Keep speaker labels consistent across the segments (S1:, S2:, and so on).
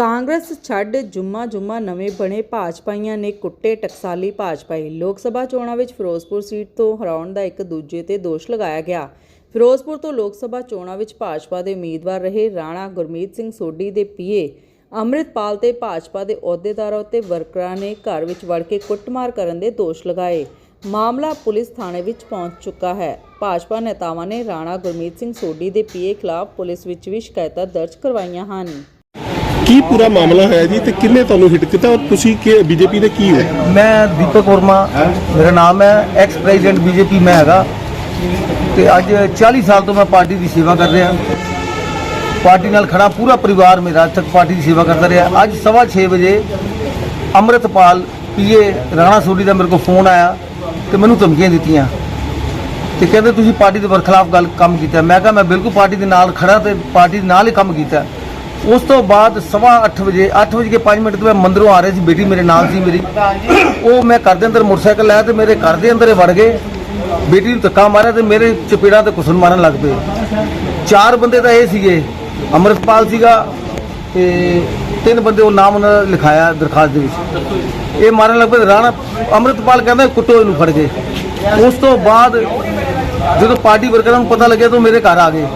S1: ਕਾਂਗਰਸ ਛੱਡ ਜੁਮਾ ਜੁਮਾ ਨਵੇਂ ਬਣੇ ਭਾਜਪਾਈਆਂ ਨੇ ਕੁੱਟੇ ਟਕਸਾਲੀ ਭਾਜਪਾਈ। ਲੋਕ ਸਭਾ ਚੋਣਾਂ ਵਿੱਚ ਫਿਰੋਜ਼ਪੁਰ ਸੀਟ ਤੋਂ ਹਰਾਉਣ ਦਾ ਇੱਕ ਦੂਜੇ ਤੇ ਦੋਸ਼ ਲਗਾਇਆ ਗਿਆ। ਫਿਰੋਜ਼ਪੁਰ ਤੋਂ ਲੋਕ ਸਭਾ ਚੋਣਾਂ ਵਿੱਚ ਭਾਜਪਾ ਦੇ ਉਮੀਦਵਾਰ ਰਹੇ ਰਾਣਾ ਗੁਰਮੀਤ ਸਿੰਘ ਸੋਢੀ ਦੇ ਪੀਏ। ਅੰਮ੍ਰਿਤਪਾਲ ਤੇ ਭਾਜਪਾ ਦੇ ਅਹੁਦੇਦਾਰਾਂ ਉੱਤੇ ਵਰਕਰਾਂ ਨੇ ਘਰ ਵਿੱਚ ਵੜ ਕੇ ਕੁੱਟਮਾਰ ਕਰਨ ਦੇ ਦੋਸ਼ ਲਗਾਏ। ਮਾਮਲਾ ਪੁਲਿਸ ਥਾਣੇ ਵਿੱਚ ਪਹੁੰਚ ਚੁੱਕਾ ਹੈ। ਭਾਜਪਾ ਨੇਤਾਵਾਂ ਨੇ ਰਾਣਾ ਗੁਰਮੀਤ ਸਿੰਘ ਸੋਢੀ ਦੇ ਪੀਏ ਖਿਲਾਫ ਪੁਲਿਸ ਵਿੱਚ ਵੀ ਸ਼ਿਕਾਇਤਾਂ ਦਰਜ ਕਰਵਾਈਆਂ ਹਨ।
S2: ਕੀ ਪੂਰਾ ਮਾਮਲਾ ਹੈ ਜੀ ਤੇ ਕਿੰਨੇ ਤੁਹਾਨੂੰ ਹਿੱਟ ਕੀਤਾ ਔਰ ਤੁਸੀਂ ਕਿ ਬੀਜੇਪੀ ਦੇ ਕੀ ਹੋ?
S3: ਮੈਂ ਦੀਪਕ ਵਰਮਾ, ਮੇਰਾ ਨਾਮ ਹੈ ਐਕਸ ਪ੍ਰੈਜ਼ੀਡੈਂਟ ਬੀਜੇਪੀ, ਮੈਂ ਹੈਗਾ। ਤੇ ਅੱਜ 40 ਸਾਲ ਤੋਂ ਮੈਂ ਪਾਰਟੀ ਦੀ ਸੇਵਾ ਕਰ ਰਿਹਾ। ਪਾਰਟੀ ਨਾਲ ਖੜਾ ਪੂਰਾ ਪਰਿਵਾਰ ਮੇਰਾ ਅੱਜ ਤੱਕ ਪਾਰਟੀ ਦੀ ਸੇਵਾ ਕਰਦਾ ਰਿਹਾ। ਅੱਜ ਸਵਾ ਛੇ ਵਜੇ ਅੰਮ੍ਰਿਤਪਾਲ, ਪੀਏ ਰਾਣਾ ਸੋਢੀ ਦਾ ਮੇਰੇ ਕੋਲ ਫੋਨ ਆਇਆ ਤੇ ਮੈਨੂੰ ਧਮਕੀਆਂ ਦਿੱਤੀਆਂ। ਤੇ ਕਹਿੰਦੇ ਤੁਸੀਂ ਪਾਰਟੀ ਦੇ ਵਰਖਲਾਫ ਗੱਲ ਕੰਮ ਕੀਤਾ। ਮੈਂ ਕਿਹਾ ਮੈਂ ਬਿਲਕੁਲ ਪਾਰਟੀ ਦੇ ਨਾਲ ਖੜਾ ਤੇ ਪਾਰਟੀ ਦੇ ਨਾਲ ਹੀ ਕੰਮ ਕੀਤਾ। ਉਸ ਤੋਂ ਬਾਅਦ ਸਵਾ ਅੱਠ ਵਜੇ ਅੱਠ ਵਜੇ ਕੇ ਪੰਜ ਮਿੰਟ ਤੋਂ ਮੈਂ ਮੰਦਰੋਂ ਆ ਰਿਹਾ ਸੀ, ਬੇਟੀ ਮੇਰੇ ਨਾਲ ਸੀ ਮੇਰੀ। ਉਹ ਮੈਂ ਘਰ ਦੇ ਅੰਦਰ ਮੋਟਰਸਾਈਕਲ ਲਾਇਆ ਤੇ ਮੇਰੇ ਘਰ ਦੇ ਅੰਦਰ ਇਹ ਵੜ ਗਏ। ਬੇਟੀ ਨੂੰ ਧੱਕਾ ਮਾਰਿਆ ਤੇ ਮੇਰੇ ਚਪੇੜਾਂ ਤੇ ਕੁਸਨ ਮਾਰਨ ਲੱਗ ਪਏ। ਚਾਰ ਬੰਦੇ ਤਾਂ ਇਹ ਸੀਗੇ, ਅੰਮ੍ਰਿਤਪਾਲ ਸੀਗਾ ਤੇ ਤਿੰਨ ਬੰਦੇ ਉਹ ਨਾਮ ਉਹਨਾਂ ਲਿਖਾਇਆ ਦਰਖਾਸਤ ਦੇ ਵਿੱਚ। ਇਹ ਮਾਰਨ ਲੱਗ ਪਏ ਰਾਣਾ ਅੰਮ੍ਰਿਤਪਾਲ ਕਹਿੰਦਾ ਕੁੱਟੋ ਇਹਨੂੰ ਫੜ ਕੇ। ਉਸ ਤੋਂ ਬਾਅਦ ਜਦੋਂ ਪਾਰਟੀ ਵਰਕਰਾਂ ਨੂੰ ਪਤਾ ਲੱਗਿਆ ਤਾਂ ਮੇਰੇ ਘਰ ਆ ਗਏ।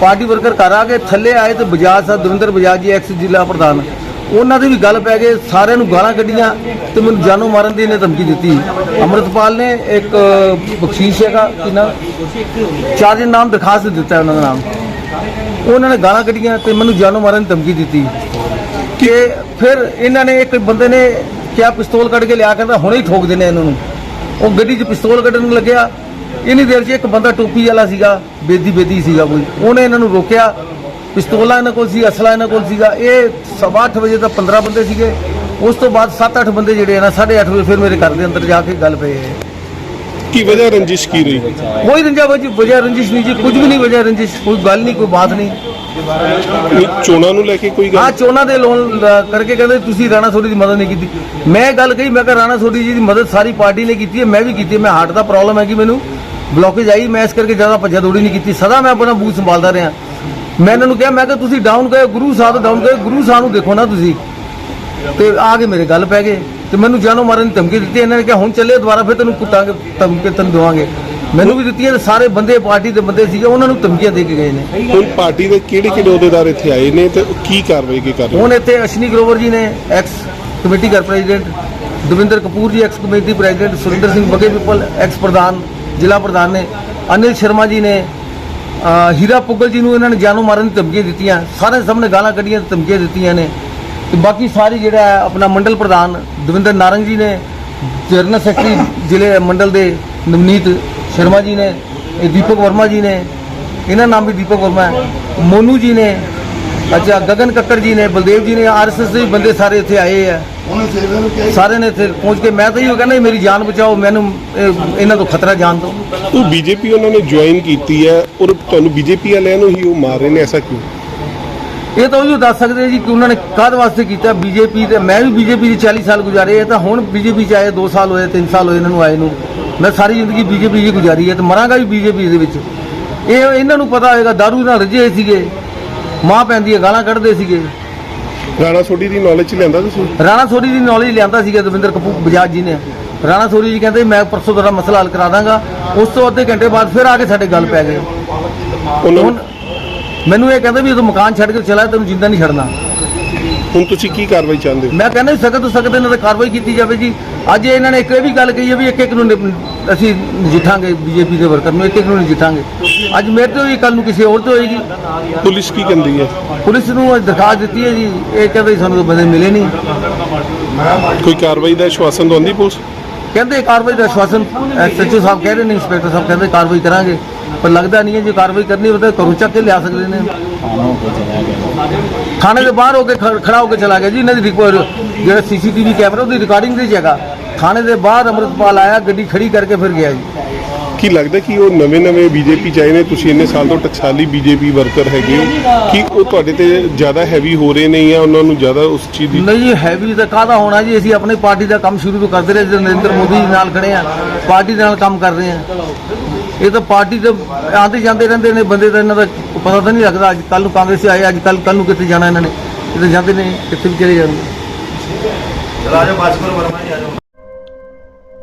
S3: ਪਾਰਟੀ ਵਰਕਰ ਘਰ ਆ ਕੇ ਥੱਲੇ ਆਏ ਤੇ ਬਜਾਜ ਸਾਹਿਬ, ਦਵਿੰਦਰ ਬਜਾਜ ਜੀ, ਐਕਸ ਜ਼ਿਲ੍ਹਾ ਪ੍ਰਧਾਨ। ਉਹਨਾਂ ਦੀ ਵੀ ਗੱਲ ਪੈ ਗਏ ਸਾਰਿਆਂ ਨੂੰ ਗਾਲਾਂ ਕੱਢੀਆਂ ਤੇ ਮੈਨੂੰ ਜਾਨੋਂ ਮਾਰਨ ਦੀ ਇਹਨੇ ਧਮਕੀ ਦਿੱਤੀ। ਅੰਮ੍ਰਿਤਪਾਲ ਨੇ ਇੱਕ ਬਖਸ਼ੀਸ਼ ਹੈਗਾ, ਕਿ ਨਾ? ਚਾਰ ਦਿਨ ਨਾਮ ਦਰਖਾਸਤ ਦਿੱਤਾ ਉਹਨਾਂ ਦਾ ਨਾਮ। ਉਹਨਾਂ ਨੇ ਗਾਲਾਂ ਕੱਢੀਆਂ ਤੇ ਮੈਨੂੰ ਜਾਨੋਂ ਮਾਰਨ ਦੀ ਧਮਕੀ ਦਿੱਤੀ। ਕਿ ਫਿਰ ਇਹਨਾਂ ਨੇ ਇੱਕ ਬੰਦੇ ਨੇ ਕਿਆ ਪਿਸਤੌਲ ਕੱਢ ਕੇ ਲਿਆ, ਕਹਿੰਦਾ ਹੁਣੇ ਹੀ ਠੋਕ ਦੇਣੇ ਇਹਨਾਂ ਨੂੰ। ਉਹ ਗੱਡੀ 'ਚ ਪਿਸਤੌਲ ਕੱਢਣ ਲੱਗਿਆ। ਇੰਨੀ ਦੇਰ 'ਚ ਇੱਕ ਬੰਦਾ ਟੋਪੀ ਵਾਲਾ ਸੀਗਾ ਬੇਦੀ ਬੇਦੀ ਸੀਗਾ ਕੋਈ। ਉਹਨੇ ਇਹਨਾਂ ਨੂੰ ਰੋਕਿਆ। ਪਿਸਤੌਲਾਂ ਇਹਨਾਂ ਕੋਲ ਸੀ ਅਸਲਾ ਇਹਨਾਂ ਕੋਲ ਸੀਗਾ। ਇਹ ਸਵਾ ਅੱਠ ਵਜੇ ਤੱਕ 15 ਬੰਦੇ ਸੀਗੇ। ਉਸ ਤੋਂ ਬਾਅਦ 7-8 ਬੰਦੇ ਜਿਹੜੇ ਆ ਨਾ 8:30 ਵਜੇ ਫਿਰ ਮੇਰੇ ਘਰ ਦੇ ਅੰਦਰ ਜਾ ਕੇ ਗੱਲ ਪਏ
S2: ਕੀ ਵਜ੍ਹਾ ਰੰਜਿਸ਼ ਕੀ ਰਹੀ?
S3: ਕੋਈ ਰੰਜਾ ਵਜ- ਵਜ੍ਹਾ ਰੰਜਿਸ਼ ਨਹੀਂ ਜੀ ਕੁਝ ਵੀ ਨਹੀਂ ਵਜ੍ਹਾ ਰੰਜਿਸ਼ ਕੋਈ ਗੱਲ ਨਹੀਂ ਕੋਈ ਬਾਤ ਨਹੀਂ।
S2: ਚੋਣਾਂ ਨੂੰ ਲੈ ਕੇ ਕੋਈ
S3: ਹਾਂ
S2: ਗੱਲ
S3: ਚੋਣਾਂ ਦੇ ਲੋਨ ਕਰਕੇ ਕਹਿੰਦੇ ਤੁਸੀਂ ਰਾਣਾ ਸੋਢੀ ਦੀ ਮਦਦ ਨਹੀਂ ਕੀਤੀ। ਮੈਂ ਗੱਲ ਕਹੀ ਮੈਂ ਕਿਹਾ ਰਾਣਾ ਸੋਢੀ ਜੀ ਦੀ ਮਦਦ ਸਾਰੀ ਪਾਰਟੀ ਨੇ ਕੀਤੀ ਹੈ ਮੈਂ ਵੀ ਕੀਤੀ ਹੈ ਮੈਂ ਹਾਰਟ ਦਾ ਪ੍ਰੋਬਲਮ ਹੈ ਕਿ ਮੈਨੂੰ। ਬਲੋਕੇਜ ਆਈ ਮੈਂ ਇਸ ਕਰਕੇ ਜ਼ਿਆਦਾ ਭੱਜਾ ਦੌੜੀ ਨਹੀਂ ਕੀਤੀ। ਸਦਾ ਮੈਂ ਆਪਣਾ ਬੂਥ ਸੰਭਾਲਦਾ ਰਿਹਾ। ਮੈਂ ਇਹਨਾਂ ਨੂੰ ਕਿਹਾ ਮੈਂ ਕਿਹਾ ਤੁਸੀਂ ਡਾਊਨ ਗਏ ਗੁਰੂ ਸਾਹਿਬ ਡਾਊਨ ਗਏ ਗੁਰੂ ਸਾਹਿਬ ਨੂੰ ਦੇਖੋ ਨਾ ਤੁਸੀਂ। ਤੇ ਆ ਕੇ ਮੇਰੇ ਗੱਲ ਪੈ ਗਏ। ਤੇ ਮੈਨੂੰ ਜਾਨੋਂ ਮਾਰਨ ਦੀ ਧਮਕੀ ਦਿੱਤੀ। ਇਹਨਾਂ ਨੇ ਕਿਹਾ ਹੁਣ ਚੱਲੇ ਦੁਬਾਰਾ ਫਿਰ ਤੈਨੂੰ ਕੁੱਟਾਂਗੇ ਧਮਕੀ ਤੈਨੂੰ ਦੇਵਾਂਗੇ। ਮੈਨੂੰ ਵੀ ਦਿੱਤੀ ਹੈ ਤੇ ਸਾਰੇ ਬੰਦੇ ਪਾਰਟੀ ਦੇ ਬੰਦੇ ਸੀਗੇ ਉਹਨਾਂ ਨੂੰ ਧਮਕੀਆਂ ਦੇ ਕੇ ਗਏ ਨੇ।
S2: ਹੁਣ ਪਾਰਟੀ ਦੇ ਕਿਹੜੇ ਕਿਹੜੇ ਅਹੁਦੇਦਾਰ ਇੱਥੇ ਆਏ ਨੇ ਤੇ ਕੀ ਕਾਰਵਾਈ ਕੀ ਕਰ ਰਹੇ
S3: ਹੁਣ ਇੱਥੇ ਅਸ਼ਨੀ ਗਰੋਵਰ ਜੀ ਨੇ ਐਕਸ ਕਮੇਟੀ ਘਰ president Davinder Kapoor ji ex committee president Surinder Singh Bagge ਪਿੱਪਲ ਐਕਸ ਪ੍ਰਧਾਨ। ਜ਼ਿਲ੍ਹਾ ਪ੍ਰਧਾਨ ਨੇ, ਅਨਿਲ ਸ਼ਰਮਾ ਜੀ ਨੇ ਹੀਰਾ ਪੁੱਗਲ ਜੀ ਨੂੰ ਇਹਨਾਂ ਨੇ ਜਾਨੋਂ ਮਾਰਨ ਦੀ ਧਮਕੀਆਂ ਦਿੱਤੀਆਂ ਸਾਰੇ ਸਾਹਮਣੇ ਗਾਲਾਂ ਕੱਢੀਆਂ ਤੇ ਧਮਕੀਆਂ ਦਿੱਤੀਆਂ ਨੇ। ਤੇ ਬਾਕੀ ਸਾਰੇ ਜਿਹੜਾ ਆਪਣਾ ਮੰਡਲ ਪ੍ਰਧਾਨ ਦਵਿੰਦਰ ਨਾਰੰਗ ਜੀ ਨੇ, ਜਨਰਲ ਸੈਕਟਰੀ ਜ਼ਿਲ੍ਹੇ ਮੰਡਲ ਦੇ ਨਵਨੀਤ ਸ਼ਰਮਾ ਜੀ ਨੇ ਇਹ ਦੀਪਕ ਵਰਮਾ ਜੀ ਨੇ, ਇਹਨਾਂ ਨਾਮ ਵੀ ਦੀਪਕ ਵਰਮਾ ਹੈ। ਮੋਨੂ ਜੀ ਨੇ ਅੱਛਾ ਗਗਨ ਕੱਕੜ ਜੀ ਨੇ ਬਲਦੇਵ ਜੀ ਨੇ ਆਰਐਸਐਸ ਦੇ ਵੀ ਬੰਦੇ ਸਾਰੇ ਇੱਥੇ ਆਏ ਆ। ਸਾਰੇ ਨੇ ਇੱਥੇ ਪਹੁੰਚ ਕੇ ਮੈਂ ਤਾਂ ਇਹੋ ਕਹਿੰਦਾ ਮੇਰੀ ਜਾਨ ਬਚਾਓ ਮੈਨੂੰ ਇਹ- ਇਹਨਾਂ ਤੋਂ ਖਤਰਾ ਜਾਨ ਤੋਂ
S2: ਉਹ ਬੀਜੇਪੀ ਉਹਨਾਂ ਨੇ ਜੁਆਇਨ ਕੀਤੀ ਹੈ ਔਰ ਤੁਹਾਨੂੰ ਬੀਜੇਪੀ ਵਾਲਿਆਂ ਨੂੰ ਹੀ ਉਹ ਮਾਰ ਰਹੇ ਨੇ ਐਸਾ ਕਿਉਂ?
S3: ਇਹ ਤਾਂ ਉਹ ਦੱਸ ਸਕਦੇ ਜੀ ਕਿ ਉਹਨਾਂ ਨੇ ਕਾਹਦੇ ਵਾਸਤੇ ਕੀਤਾ ਬੀਜੇਪੀ ਤੇ ਮੈਂ ਵੀ ਬੀਜੇਪੀ ਦੇ 40 ਸਾਲ ਗੁਜ਼ਾਰੇ ਆ ਤਾਂ ਹੁਣ ਬੀਜੇਪੀ ਚ ਆਏ 2 ਸਾਲ ਹੋਏ 3 ਸਾਲ ਹੋਏ ਇਹਨਾਂ ਨੂੰ ਆਏ ਨੂੰ। ਮੈਂ ਸਾਰੀ ਜ਼ਿੰਦਗੀ ਬੀਜੇਪੀ ਜੀ ਗੁਜ਼ਾਰੀ ਹੈ ਤੇ ਮਰਾਂਗਾ ਵੀ ਬੀਜੇਪੀ ਦੇ ਵਿੱਚ। ਇਹ ਇਹਨਾਂ ਨੂੰ ਪਤਾ ਹੋਏਗਾ ਦਾਰੂ ਨਾਲ ਰਜੇ ਸੀਗੇ। ਮਾਂ ਪੈਂਦੀ ਹੈ ਗਾਲਾਂ ਕੱਢਦੇ ਸੀਗੇ।
S2: ਰਾਣਾ ਸੋਢੀ ਦੀ ਨੌਲੇਜ ਚ ਲਿਆਂਦਾ ਤੁਸੀਂ?
S3: ਰਾਣਾ ਸੋਢੀ ਦੀ ਨੌਲੇਜ ਲਿਆਂਦਾ ਸੀਗਾ ਦਵਿੰਦਰ ਕਪੂਰ ਬਜਾਜ ਜੀ ਨੇ। ਰਾਣਾ ਸੋਢੀ ਜੀ ਕਹਿੰਦੇ ਮੈਂ ਪਰਸੋਂ ਤੁਹਾਡਾ ਮਸਲਾ ਹੱਲ ਕਰਾ ਦਾਂਗਾ। ਉਸ ਤੋਂ ਅੱਧੇ ਘੰਟੇ ਬਾਅਦ ਫਿਰ ਆ ਕੇ ਸਾਡੇ ਗੱਲ ਪੈ ਗਏ।
S2: ਉਹਨਾਂ
S3: ਹੁਣ ਮੈਨੂੰ ਇਹ ਕਹਿੰਦੇ ਵੀ ਤੂੰ ਮਕਾਨ ਛੱਡ ਕੇ ਚਲਾ ਤੈਨੂੰ ਜਿੰਦਾ ਨਹੀਂ ਛੱਡਣਾ।
S2: ਹੁਣ ਤੁਸੀਂ ਕੀ ਕਾਰਵਾਈ ਚਾਹੁੰਦੇ ਹੋ?
S3: ਮੈਂ ਕਹਿੰਦਾ ਸਖਤ ਤੋਂ ਸਖਤ ਇਹਨਾਂ ਤੇ ਕਾਰਵਾਈ ਕੀਤੀ ਜਾਵੇ ਜੀ। ਅੱਜ ਇਹਨਾਂ ਨੇ ਇੱਕ ਇਹ ਵੀ ਗੱਲ ਕਹੀ ਹੈ ਵੀ ਇੱਕ ਇੱਕ ਨੂੰ ਅਸੀਂ ਨਜਿੱਠਾਂਗੇ ਬੀਜੇਪੀ ਦੇ ਵਰਕਰ ਨੂੰ ਇੱਕ ਇੱਕ ਨੂੰ ਨਜਿੱਠਾਂਗੇ ਅੱਜ ਮੇਰੇ ਤੋਂ ਵੀ ਕੱਲ ਨੂੰ ਕਿਸੇ ਹੋਰ ਤੋਂ ਹੋਏਗੀ।
S2: ਪੁਲਿਸ ਕੀ ਕਹਿੰਦੀ ਹੈ?
S3: ਪੁਲਿਸ ਨੂੰ ਅੱਜ ਦਰਖਾਸਤ ਦਿੱਤੀ ਹੈ ਜੀ ਇਹ ਕਹਿੰਦੇ ਸਾਨੂੰ ਤਾਂ ਬੰਦੇ ਮਿਲੇ ਨਹੀਂ।
S2: ਕੋਈ ਕਾਰਵਾਈ ਦਾ ਆਸ਼ਵਾਸਨ ਦਵਾਉਂਦੀ ਪੁਲਿਸ?
S3: ਕਹਿੰਦੇ ਕਾਰਵਾਈ ਦਾ ਆਸ਼ਵਾਸਨ ਐਸਐਚਓ ਸਾਹਿਬ ਕਹਿ ਰਹੇ ਨੇ ਇੰਸਪੈਕਟਰ ਸਾਹਿਬ ਕਹਿੰਦੇ ਕਾਰਵਾਈ ਕਰਾਂਗੇ। ਪਰ ਲੱਗਦਾ ਨਹੀਂ ਹੈ ਜੇ ਕਾਰਵਾਈ ਕਰਨੀ ਹੋਵੇ ਤਾਂ ਘਰੋਂ ਚੱਕ ਕੇ ਲਿਆ ਸਕਦੇ ਨੇ। ਥਾਣੇ ਦੇ ਬਾਹਰ ਹੋ ਕੇ ਖੜਾ ਹੋ ਕੇ ਚਲਾ ਗਿਆ ਜੀ ਇਹਨਾਂ ਦੀ ਰਿਕਾਰਡ ਜਿਹੜਾ ਸੀਸੀਟੀਵੀ ਕੈਮਰਾ ਉਹਦੀ ਰਿਕਾਰਡਿੰਗ ਦੀ ਜਗ੍ਹਾ ਥਾਣੇ ਦੇ ਬਾਹਰ ਅੰਮ੍ਰਿਤਪਾਲ ਆਇਆ ਗੱਡੀ ਖੜੀ ਕਰਕੇ ਫਿਰ ਗਿਆ ਜੀ।
S2: ਕੀ ਲੱਗਦਾ ਕਿ ਉਹ ਨਵੇਂ ਨਵੇਂ ਬੀਜੇਪੀ ਚ ਆਏ ਨੇ? ਤੁਸੀਂ ਇੰਨੇ ਸਾਲ ਤੋਂ ਟਕਸਾਲੀ ਬੀਜੇਪੀ ਵਰਕਰ ਹੈਗੇ ਹੋ। ਕਿ ਉਹ ਤੁਹਾਡੇ ਤੇ ਜ਼ਿਆਦਾ ਹੈਵੀ ਹੋ ਰਹੇ ਨੇ ਜਾਂ ਉਹਨਾਂ ਨੂੰ ਜ਼ਿਆਦਾ ਉਸ ਚੀਜ਼ ਦੀ
S3: ਨਹੀਂ ਜੀ ਹੈਵੀ ਤਾਂ ਕਾਹਦਾ ਹੋਣਾ ਜੀ? ਅਸੀਂ ਆਪਣੀ ਪਾਰਟੀ ਦਾ ਕੰਮ ਸ਼ੁਰੂ ਤੋਂ ਕਰਦੇ ਰਹੇ ਜਦੋਂ ਨਰਿੰਦਰ ਮੋਦੀ ਜੀ ਨਾਲ ਖੜੇ ਆ। ਪਾਰਟੀ ਦੇ ਨਾਲ ਕੰਮ ਕਰ ਰਹੇ ਆ। ਇਹ ਤਾਂ ਪਾਰਟੀ ਦੇ ਆਉਂਦੇ ਜਾਂਦੇ ਰਹਿੰਦੇ ਨੇ ਬੰਦੇ ਦਾ ਇਹਨਾਂ ਦਾ ਪਤਾ ਤਾਂ ਨਹੀਂ ਲੱਗਦਾ। ਅੱਜ ਕੱਲ ਨੂੰ ਕਾਂਗਰਸ ਆਏ ਅੱਜ ਕੱਲ ਕੱਲ ਨੂੰ ਕਿੱਥੇ ਜਾਣਾ ਇਹਨਾਂ ਨੇ? ਕਿਤੇ ਜਾਂਦੇ ਨੇ ਕਿੱਥੇ ਵੀ ਚਲੇ ਜਾਂਦੇ